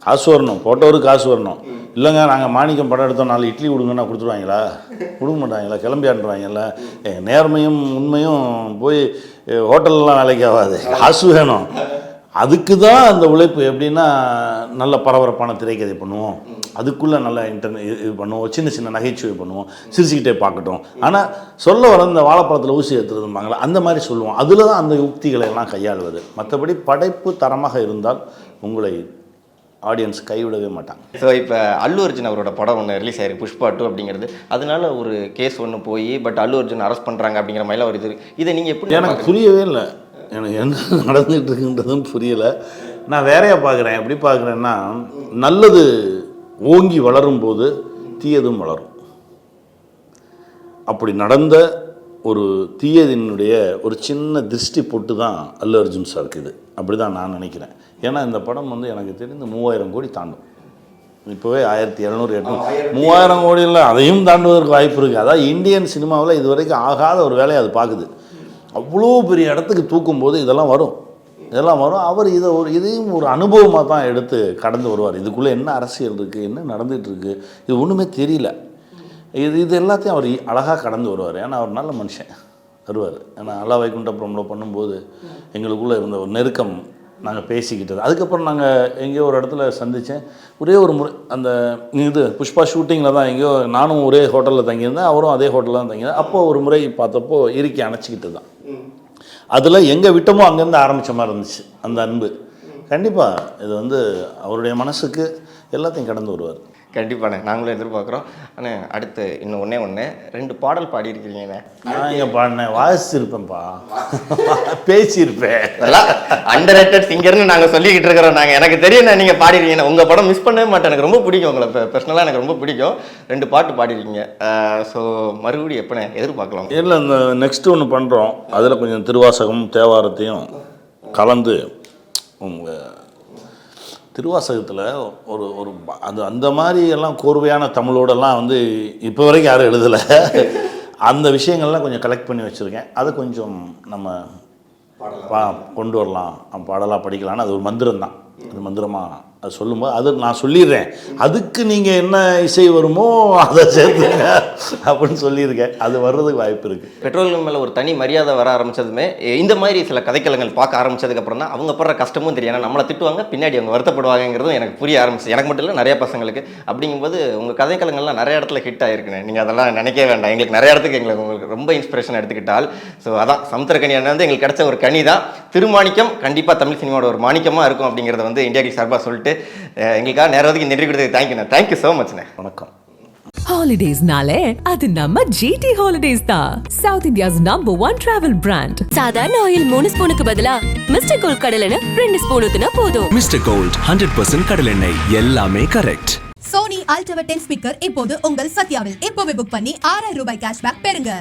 காசு வரணும். போட்டோருக்கு காசு வரணும். இல்லைங்க நாங்கள் மாணிக்கம் படம் எடுத்தோம் நாலு இட்லி கொடுங்கன்னா கொடுத்துருவாங்களா? கொடுக்க மாட்டாங்களா? கிளம்பி ஆண்டுருவாங்கல்ல நேர்மையும் உண்மையும் போய் ஹோட்டல்லாம் வேலைக்கு ஆகாது. காசு வேணும். அதுக்கு தான் அந்த உழைப்பு எப்படின்னா நல்ல பரபரப்பான திரைக்கதை பண்ணுவோம். அதுக்குள்ளே நல்ல இன்டர்நெட் இது பண்ணுவோம். சின்ன சின்ன நகைச்சுவை பண்ணுவோம். சிரிச்சுக்கிட்டே பார்க்கட்டும். ஆனால் சொல்ல வர இந்த வாழைப்பழத்தில் ஊசி ஏற்றுறதும்பாங்களா அந்த மாதிரி சொல்லுவோம். அதில் தான் அந்த யுக்திகளை எல்லாம் கையாளுவது. மற்றபடி படைப்பு தரமாக இருந்தால் உங்களை ஆடியன்ஸ் கைவிடவே மாட்டாங்க. ஸோ இப்போ அல்லு அர்ஜுன் அவரோட படம் ஒன்று ரிலீஸ் ஆயிருக்கு புஷ்பா டூ அப்படிங்கிறது. அதனால ஒரு கேஸ் ஒன்று போய் பட் அல்லு அர்ஜுன் அரெஸ்ட் பண்ணுறாங்க அப்படிங்கிற மாதிரிலாம் ஒரு இது. இதை நீங்கள் எப்படி எனக்கு? புரியவே இல்லை. எனக்கு என்ன நடந்துகிட்டு இருக்குன்றதும் புரியலை. நான் வேறையா பார்க்குறேன். எப்படி பார்க்குறேன்னா நல்லது ஓங்கி வளரும் போது தீயதும் வளரும். அப்படி நடந்த ஒரு தீயதினுடைய ஒரு சின்ன திருஷ்டி போட்டு தான் அல்லு அர்ஜுன் சாருக்கு இது. அப்படி தான் நான் நினைக்கிறேன். ஏன்னா இந்த படம் வந்து எனக்கு தெரிந்து மூவாயிரம் கோடி தாண்டும். இப்போவே ஆயிரத்தி இரநூறு எட்நூறு. மூவாயிரம் கோடி இல்லை அதையும் தாண்டுவதற்கு வாய்ப்பு இருக்குது அதான் இந்தியன் சினிமாவில் இது வரைக்கும் ஆகாத ஒரு வேலையை அது பார்க்குது. அவ்வளோ பெரிய இடத்துக்கு தூக்கும்போது இதெல்லாம் வரும். இதெல்லாம் வரும். அவர் இதை ஒரு இதையும் ஒரு அனுபவமாக தான் எடுத்து கடந்து வருவார். இதுக்குள்ளே என்ன அரசியல் இருக்குது என்ன நடந்துகிட்ருக்கு இது ஒன்றுமே தெரியல. இது இது எல்லாத்தையும் அவர் அழகாக கடந்து வருவார். ஏன்னா அவர் நல்ல மனுஷன். வருவார் ஏன்னா அல்லா வைகுண்டபுரமில் பண்ணும்போது எங்களுக்குள்ளே இருந்த ஒரு நெருக்கம் நாங்கள் பேசிக்கிட்டது. அதுக்கப்புறம் நாங்கள் எங்கேயோ ஒரு இடத்துல சந்தித்தேன் ஒரே ஒரு முறை அந்த இது புஷ்பா ஷூட்டிங்கில் தான் எங்கேயோ நானும் ஒரே ஹோட்டலில் தங்கியிருந்தேன். அவரும் அதே ஹோட்டலில் தான் தங்கியிருந்தேன் அப்போது ஒரு முறை பார்த்தப்போ இறுக்கி அணைச்சிக்கிட்டு தான். அதில் எங்கே விட்டோமோ அங்கேருந்து ஆரம்பித்த மாதிரி இருந்துச்சு அந்த அன்பு. கண்டிப்பாக இது வந்து அவருடைய மனசுக்கு எல்லாத்தையும் கடந்து வருவார். கண்டிப்பாண்ணே நாங்களும் எதிர்பார்க்குறோம். அண்ணே அடுத்து இன்னும் ஒன்றே ஒன்று ரெண்டு பாடல் பாடியிருக்கிறீங்கண்ணே. நான் இங்கே பாடினேன் வாசிச்சிருப்பேன்ப்பா. பேசியிருப்பேன். அதெல்லாம் அண்டர் ரேட்டட் சிங்கர்னு நாங்கள் சொல்லிக்கிட்டு இருக்கிறோம். நாங்கள் எனக்கு தெரியும் நீங்கள் பாடிருக்கீங்க உங்கள் படம் மிஸ் பண்ணவே மாட்டேன். எனக்கு ரொம்ப பிடிக்கும் உங்களை. பர்சனலாக எனக்கு ரொம்ப பிடிக்கும். ரெண்டு பாட்டு பாடிருக்கீங்க ஸோ மறுபடியும் எப்போண்ணே எதிர்பார்க்கலாம். இல்லை இந்த நெக்ஸ்ட் ஒன்று பண்ணுறோம் அதில் கொஞ்சம் திருவாசகம் தேவாரத்தையும் கலந்து உங்கள் திருவாசகத்தில் ஒரு ஒரு அது அந்த மாதிரி எல்லாம் கோர்வையான தமிழோடெல்லாம் வந்து இப்போ வரைக்கும் யாரும் எழுதலை. அந்த விஷயங்கள்லாம் கொஞ்சம் கலெக்ட் பண்ணி வச்சுருக்கேன். அதை கொஞ்சம் நம்ம பா கொண்டு வரலாம். பாடலாக படிக்கலாம்னு. அது ஒரு மந்திரம் தான் அது மந்திரமாக அது சொல்லும்போது அது நான் சொல்லிடுறேன். அதுக்கு நீங்கள் என்ன இசை வருமோ அதை சேர்த்துங்க அப்படின்னு சொல்லியிருக்கேன். அது வர்றதுக்கு வாய்ப்பு இருக்குது பெட்ரோல் மேலே ஒரு தனி மரியாதை வர ஆரம்பிச்சதுமே இந்த மாதிரி சில கதைக்கலங்கள் பார்க்க ஆரம்பித்ததுக்கப்புறம் தான் அவங்க படுற கஷ்டமும் தெரியும். ஏன்னா நம்மளை திட்டுவாங்க பின்னாடி அவங்க வருத்தப்படுவாங்கங்கிறதும் எனக்கு புரிய ஆரம்பிச்சு எனக்கு மட்டும் இல்லை நிறைய பசங்களுக்கு. அப்படிங்கும்போது உங்கள் கதைக்கலங்கள்லாம் நிறைய இடத்துல ஹிட் ஆயிருக்குண்ணே. நீங்கள் அதெல்லாம் நினைக்கவே வேண்டாம். எங்களுக்கு நிறைய இடத்துக்கு எங்களுக்கு உங்களுக்கு ரொம்ப இன்ஸ்பிரேஷன் எடுத்துக்கிட்டால் ஸோ அதான் சமுத்திரக்கனி அண்ணன் வந்து எங்களுக்கு கிடைச்ச ஒரு கனி தான் திருமாணிக்கம் கண்டிப்பாக தமிழ் சினிமாவோட ஒரு மாணிக்கமாக இருக்கும் அப்படிங்கிறத வந்து இந்தியாவுக்கு சார்பாக சொல்லிட்டு எங்களுக்காக நேரத்துக்கு இன்டர்வியூ கொடுத்தது தேங்க்யூண்ணே தேங்க்யூ ஸோ மச்ண்ணே வணக்கம். ஹாலிடேஸ்னாலே அது நம்ம ஜிடி ஹாலிடேஸ் தான். South India's number one travel brand சாதாரண ஆயில் மூணு ஸ்பூனுக்கு பதிலா மிஸ்டர் கோல் கடலைன்னு ரெண்டு ஸ்பூன் ஊத்துனா போதும். மிஸ்டர் கோல்ட் ஹண்ட்ரட் பர்சன்ட் கடலெண்ணெய் எல்லாமே correct Sony ultra ten speaker இப்போது உங்கள் சத்யாவில். இப்போவே புக் பண்ணி ஆறாயிரம் ரூபாய் கேஷ்பேக் பெறுங்க.